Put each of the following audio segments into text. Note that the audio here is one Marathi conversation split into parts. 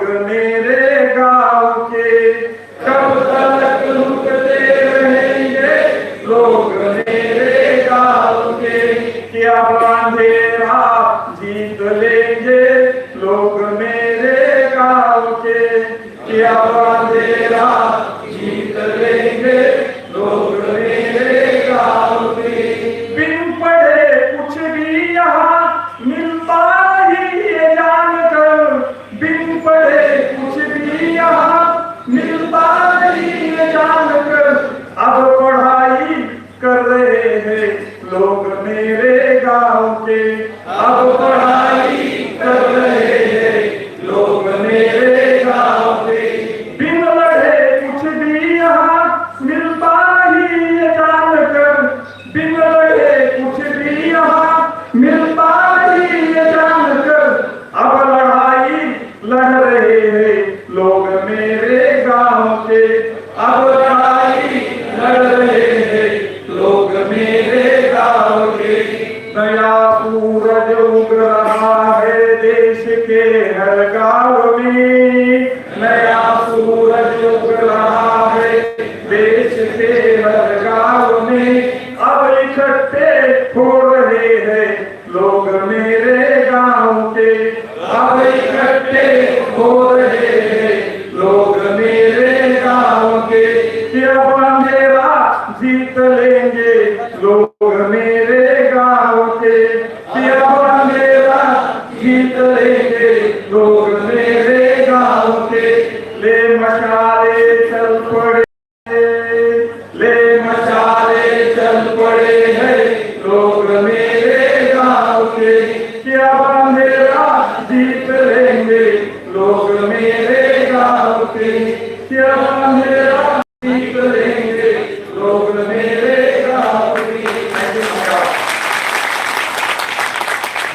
लोग मेरे गांव के क्या जीत लेंगे? लोग मेरे गांव के क्या अंधेरा के हर गाँव में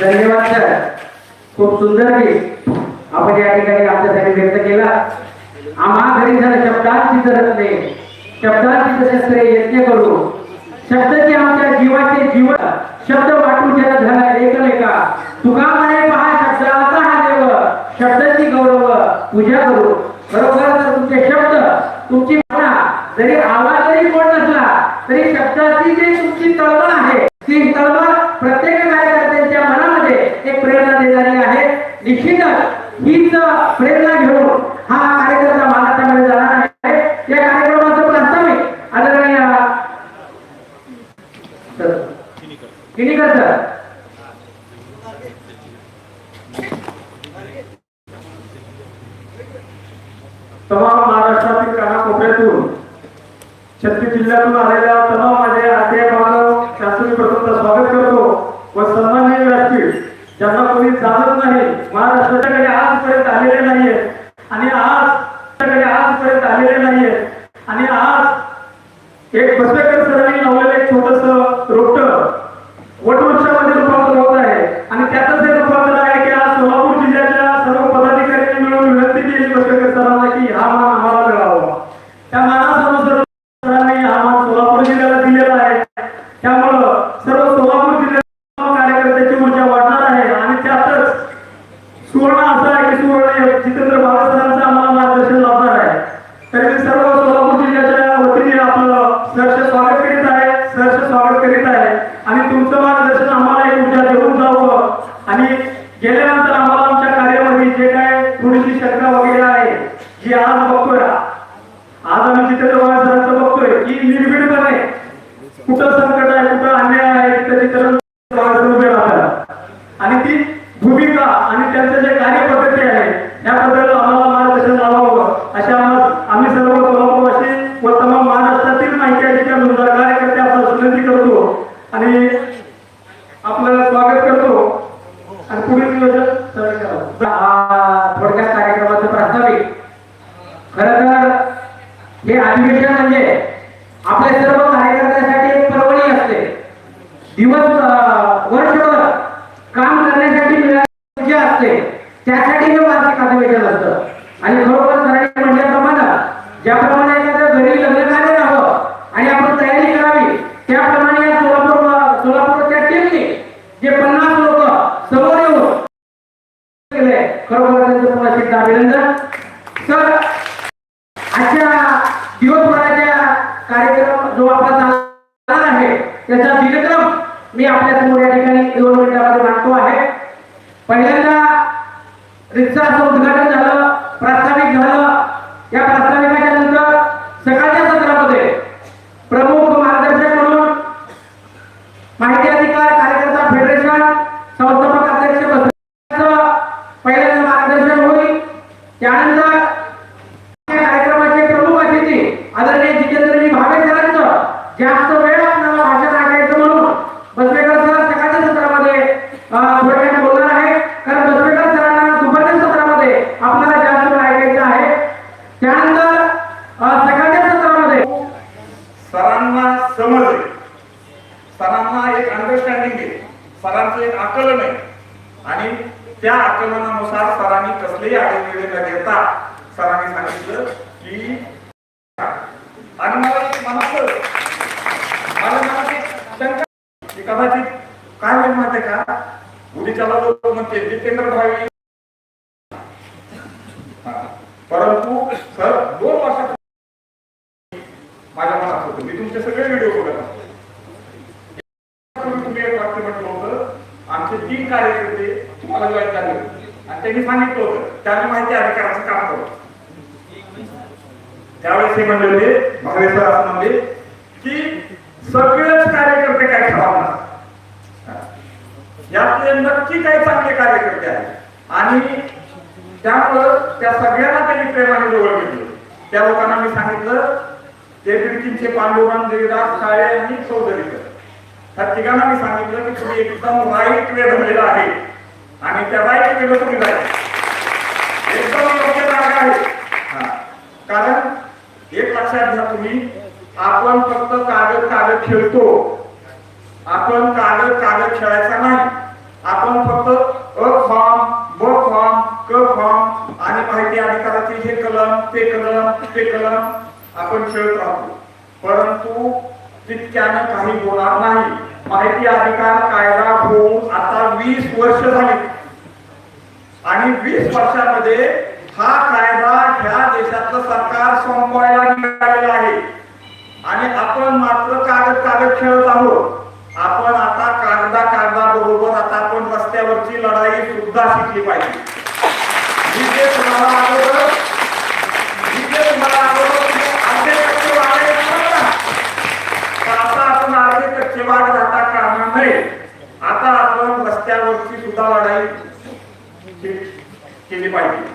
धन्यवाद सर. खूप सुंदर गीत आपण या ठिकाणी आमच्यासाठी व्यक्त केला. आम्हा घरी जर शब्दांची गरज नाही शब्दांची तसेच यज्ञ करू शब्दाचे आमच्या जीवाचे जीव शब्द वाटून ज्याला झाला लेख लेखा तुका म्हणे पहा शब्दाचा हा देव शब्दाची गौरव पूजा करू. बरोबर? तुमचे शब्द तुमची म्हणा जरी आवाज जरी कोण नसला तरी शब्दाची जी तुमची तळमळ आहे ती तळमळ प्रेरणा घेऊन हा कार्यक्रम महाराष्ट्रामध्ये जाणार आहे. या कार्यक्रमाचं प्रास्ताविक आदरणीय किनीकर सर. तमाम महाराष्ट्रातील कानाकोपऱ्यातून छत्तीस जिल्ह्यातून आलेल्या तमाम माझे आशय शासकीय प्रथमता स्वागत करतो व सन्माननीय व्यासपीठ ज्यांना कोणी जाणत नाही महाराष्ट्राच्याकडे आजपर्यंत आलेले नाहीये. आणि आज आजपर्यंत आलेले नाहीये. आणि आज एक प्रत्येक काय चक्र वगैरे आहे जी आज बघतोय आज आम्ही जितेंद्र बाबासाहेबांचं बघतोय की निर्भीडपणे कुठं संकट आहे कुठं अन्याय आहे तिथं चित्र बाबासाहेब उभे राहतात आणि ती भूमिका आणि त्यांचं जे कार्यपद्धती आहे याबद्दल आम्हाला मार्गदर्शन लावावं अशा आम्हा- आम्ही सर्व कोल्हापूरवासी व तमाम महाराष्ट्रातील माहिती अधिकारी कार्यकर्ते आपल्याला विनंती करतो आणि आपलं स्वागत करतो आणि पुढील नियोजन सगळे करावं आ, थोडक्यात कार्यक्रमाचं प्रास्ताविक खर तर हे अधिवेशन म्हणजे आपल्या सर्व कार्यकर्त्यांसाठी एक पर्वणी असते दिवस वर्षभर काम करण्यासाठी जे असते. त्यासाठी हे वार्षिक अधिवेशन असतं. आणि खरोखर सरांनी म्हटल्याप्रमाणे ज्याप्रमाणे एखाद्या घरी लग्न कार्य राहावं. आणि आपण तयारी करावी. त्याप्रमाणे या सोलापूर सोलापूरच्या टीमने जे पन्नास लोक समोर येऊन केले खरोखर त्यांचं पुन्हा अभिनंदन सर आजच्या दिवसभराच्या कार्यक्रम जो आपला चालणार आहे त्याचा दिनक्रम मी आपल्यासमोर या ठिकाणी दोन मिनिटामध्ये मांडतो आहे पहिल्यांदा रिक्षाचं उद्घाटन झालं प्रास्ताविक झालं. या प्रास्ताविकाच्या नंतर सकाळच्या सत्रामध्ये प्रमुख मार्गदर्शक म्हणून माहिती अधिकार कार्यकर्ता फेडरेशन संस्थापक अध्यक्ष पहिल्यांदा मार्गदर्शन होईल. त्यानंतर कार्यक्रमाचे प्रमुख अतिथी आदरणीय जितेंद्रजी भावे सरांचं जास्त वेळ आपल्याला भाषण ऐकायचं म्हणून बसवेकर सर सकाळच्या सत्रामध्ये अं, थोडक्यात बोलणार आहे कारण बसवेकर सरांना दुपारच्या सत्रामध्ये आपल्याला जास्त वेळ ऐकायचं आहे त्यानंतर अं, सकाळच्या सत्रामध्ये सरांना समज सरांना एक अंडरस्टँडिंग आहे. सरांचं एक आकलन आहे. आणि त्या आकलनानुसार सरांनी कसलेही आढळलेले न घेता सरांनी सांगितलं की आणि मला एक मनाचं मला मनात एक शंका की कदाचित काय होईल माहिती का? उद्याच्याला लोक म्हणते जितेंद्र भावे. परंतु सर दोन वर्षात माझ्या मनात होतं मी तुमचे सगळे व्हिडिओ बघत असतो पूर्वी तुम्ही एक वाक्य म्हटलं होतं आमचे तीन कार्यकर्ते तुम्हाला जॉईन झाले होते. आणि त्यांनी सांगितलं होतं त्यांनी माहिती अधिकाराचं काम करतो त्यावेळेस हे म्हणले होते भावे सर असं म्हणले की सगळेच कार्यकर्ते काय खराब नसतात यातले नक्की काही चांगले कार्यकर्ते आहेत. आणि त्यामुळं त्या सगळ्यांना त्यांनी प्रेमाने जवळ घेतलं. त्या लोकांना मी सांगितलं ते बिडकींचे पांडुरंग देवीदास काळे आणि चौधरीकर त्या तिघांना मी सांगितलं की तुम्ही एकदम राईट वे धरलेला आहे. आणि त्या राईट वेला तुम्ही जायचं एकदम योग्य जागा आहे कारण एक लक्षात घ्या तुम्ही आपण फक्त कागद कागद खेळतो. आपण कागद कागद खेळायचा नाही. आपण फक्त अ फॉर्म ब फॉर्म क फॉर्म आणि माहिती अधिकाराचे हे कलम ते कलम ते कलम आपण खेळत राहतो. परंतु तितक्यानं काही होणार नाही. माहिती अधिकार कायदा होऊन आता वीस वर्ष झाली. आणि वीस वर्षामध्ये हा कायदा ह्या देशातलं सरकार सोमवायला मिळालेला आहे. आणि आपण मात्र कागद कागद खेळत आहोत. आपण आता कागदा कागदा बरोबर आता आपण रस्त्यावरची लढाई सुद्धा शिकली पाहिजे. जिथे तुम्हाला जिथे तुम्हाला रस्त्यावरची जाता कामा नये. आता आपण रस्त्यावरची सुद्धा लढाई केली पाहिजे.